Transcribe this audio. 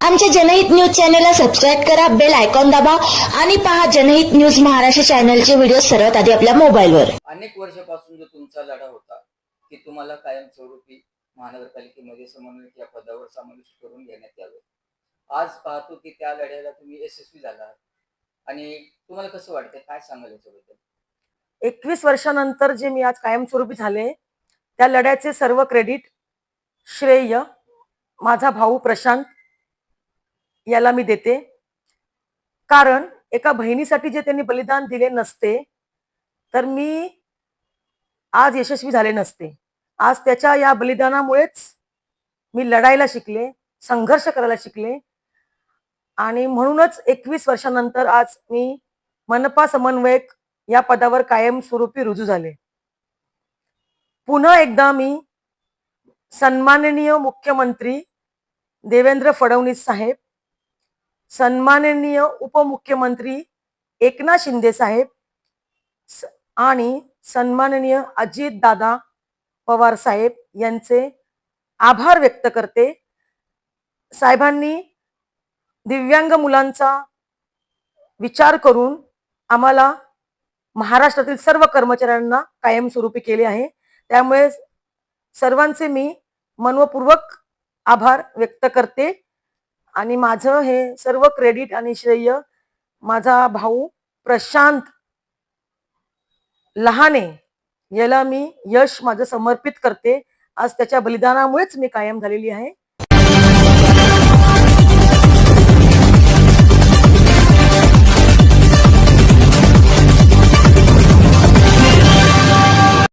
आमच्या जनहित न्यूज चॅनलला सबस्क्राईब करा बेल आयकॉन दाबा आणि पहा जनहित न्यूज महाराष्ट्र चॅनलचे व्हिडिओ सर्वात आधी आपल्या मोबाईलवर. अनेक वर्षापासून जो तुमचा लढा होता की तुम्हाला कायमस्वरूपी महानगरपालिकेमध्ये समन्वयक या पदावर समाविष्ट करून घेण्यात यावे. आज पाहतो की त्या लढ्याला तुम्ही यशस्वी झाला आणि तुम्हाला कसं वाटतं काय सांगाल याच्याबद्दल? एकवीस वर्षानंतर जे मी आज कायमस्वरूपी झाले त्या लढ्याचे सर्व क्रेडिट श्रेय माझा भाऊ प्रशांत याला मी देते. कारण एका बहिणीसाठी जे त्यांनी बलिदान दिले नसते तर मी आज यशस्वी झाले नसते. आज त्याच्या या बलिदानामुळेच मी लढायला शिकले संघर्ष करायला शिकले. आणि म्हणूनच एकवीस वर्षानंतर आज मी मनपा समन्वयक या पदावर कायमस्वरूपी रुजू झाले. पुन्हा एकदा मी सन्माननीय मुख्यमंत्री देवेंद्र फडणवीस साहेब सन्माननीय उपमुख्यमंत्री एकनाथ शिंदे साहेब स- आणि सन्माननीय अजित दादा पवार साहेब यांचे आभार व्यक्त करते. साहेबांनी दिव्यांग मुलांचा विचार करून आम्हाला महाराष्ट्रातील सर्व कर्मचाऱ्यांना कायमस्वरूपी केले आहे. त्यामुळे सर्वांचे मी मनपूर्वक आभार व्यक्त करते. आणि माझं हे सर्व क्रेडिट आणि श्रेय माझा भाऊ प्रशांत लहाने याला मी यश माझं समर्पित करते. आज त्याच्या बलिदानामुळेच मी कायम झालेली आहे.